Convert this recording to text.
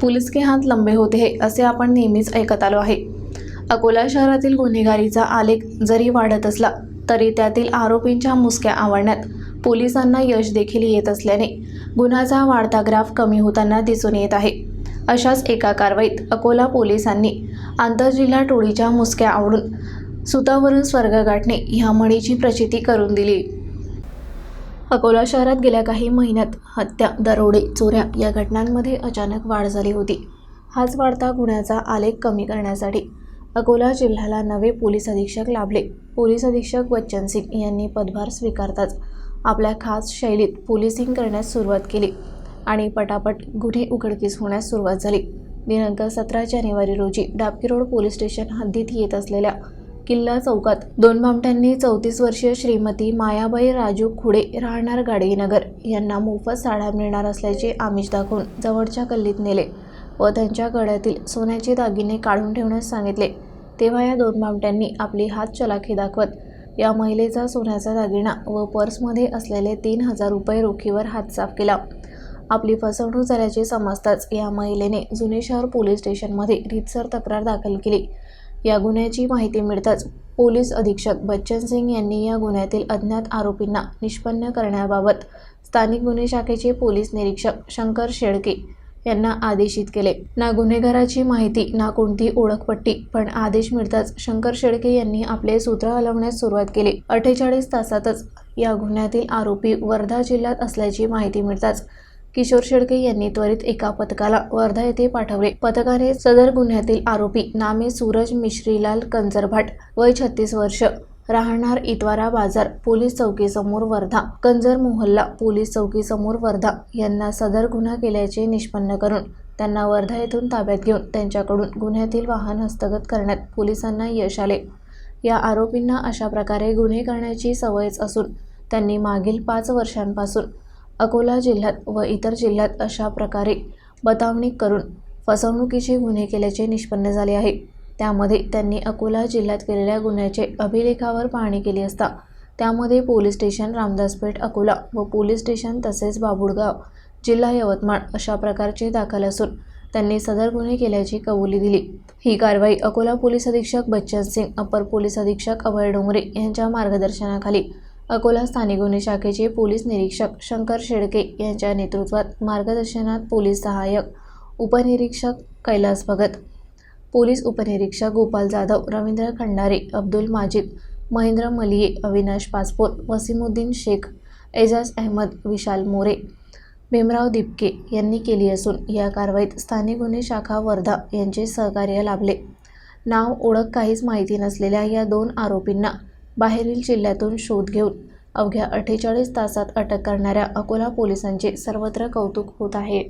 Police के हात लंबे होते हे असे आपण नेहमीच ऐकत आलो आहे. अकोला शहरातील गुन्हेगारीचा आलेख जरी वाढत असला तरी त्यातील आरोपींच्या मुसक्या आवडण्यात पोलिसांना यश देखील येत असल्याने गुन्ह्याचा वाढता ग्राफ कमी होताना दिसून येत आहे. अशाच एका कारवाईत अकोला पोलिसांनी आंतरजिल्हा टोळीच्या मुसक्या आवडून सुतावरून स्वर्ग गाठणे ह्या म्हणीची प्रचिती करून दिली. अकोला शहरात गेल्या काही महिन्यात हत्या दरोडे चोऱ्या या घटनांमध्ये अचानक वाढ झाली होती. हाच वाढता गुन्ह्याचा आलेख कमी करण्यासाठी अकोला जिल्ह्याला नवे पोलीस अधीक्षक लाभले. पोलीस अधीक्षक बच्चन सिंग यांनी पदभार स्वीकारताच आपल्या खास शैलीत पोलिसिंग करण्यास सुरुवात केली आणि पटापट गुन्हे उघडकीस होण्यास सुरुवात झाली. दिनांक सतरा जानेवारी रोजी डाबकी रोड पोलीस स्टेशन हद्दीत येत असलेल्या किल्ला चौकात दोन भामट्यांनी चौतीस वर्षीय श्रीमती मायाबाई राजू खुडे राहणार गाडगीनगर. यांना मोफत साड्या मिळणार असल्याचे आमिष दाखवून जवळच्या गल्लीत नेले व त्यांच्या गळ्यातील सोन्याचे दागिने काढून ठेवण्यास सांगितले. तेव्हा या दोन भामट्यांनी आपली हात चलाखी दाखवत या महिलेचा सोन्याचा दागिना व पर्समध्ये असलेले तीन हजार रुपये रोखीवर हात साफ केला. आपली फसवणूक झाल्याचे समजताच या महिलेने जुने शहर पोलीस स्टेशनमध्ये रीतसर तक्रार दाखल केली. या गुन्ह्याची माहिती मिळताच पोलीस अधीक्षक बच्चन सिंग यांनी या गुन्ह्यातील अज्ञात आरोपींना निष्पन्न करण्याबाबत स्थानिक गुन्हे शाखेचे पोलीस निरीक्षक शंकर शेळके यांना आदेशित केले. ना गुन्हेगाराची माहिती ना कोणती ओळखपट्टी पण आदेश मिळताच शंकर शेळके यांनी आपले सूत्र हलवण्यास सुरुवात केली. अठ्ठेचाळीस तासातच या गुन्ह्यातील आरोपी वर्धा जिल्ह्यात असल्याची माहिती मिळताच किशोर शेळके यांनी त्वरित एका पथकाला वर्धा येथे पाठवले. पथकाने सदर गुन्ह्यातील आरोपी नामे सूरज मिश्रीलाल कंजरभाट वय छत्तीस वर्ष राहणार इतवारा बाजार पोलीस चौकीसमोर वर्धा कंजर मोहल्ला पोलीस चौकीसमोर वर्धा यांना सदर गुन्हा केल्याचे निष्पन्न करून त्यांना वर्धा येथून ताब्यात घेऊन त्यांच्याकडून गुन्ह्यातील वाहन हस्तगत करण्यात पोलिसांना यश आले. या आरोपींना अशा प्रकारे गुन्हे करण्याची सवयच असून त्यांनी मागील पाच वर्षांपासून अकोला जिल्ह्यात व इतर जिल्ह्यात अशा प्रकारे बतावणी करून फसवणुकीचे गुन्हे केल्याचे निष्पन्न झाले आहे. त्यामध्ये त्यांनी अकोला जिल्ह्यात केलेल्या गुन्ह्याचे अभिलेखावर पाहणी केली असता त्यामध्ये पोलीस स्टेशन रामदासपेठ अकोला व पोलीस स्टेशन तसेच बाबुळगाव जिल्हा यवतमाळ अशा प्रकारचे दाखल असून त्यांनी सदर गुन्हे केल्याची कबुली दिली. ही कारवाई अकोला पोलीस अधीक्षक बच्चन सिंग अपर पोलीस अधीक्षक अभय डोंगरे यांच्या मार्गदर्शनाखाली अकोला स्थानिक गुन्हे शाखेचे पोलीस निरीक्षक शंकर शेळके यांच्या नेतृत्वात मार्गदर्शनात पोलीस सहाय्यक उपनिरीक्षक कैलास भगत पोलीस उपनिरीक्षक गोपाल जाधव रवींद्र खंडारे अब्दुल माजिद महेंद्र मलिये अविनाश पासपोर वसीमुद्दीन शेख एजाज अहमद विशाल मोरे भीमराव दिपके यांनी केली असून या कारवाईत स्थानिक गुन्हे शाखा वर्धा यांचे सहकार्य लाभले. नाव ओळख काहीच माहिती नसलेल्या या दोन आरोपींना बाहेरील जिल्ह्यातून शोध घेऊन अवघ्या अठ्ठेचाळीस तासात अटक करणाऱ्या अकोला पोलिसांचे सर्वत्र कौतुक होत आहे.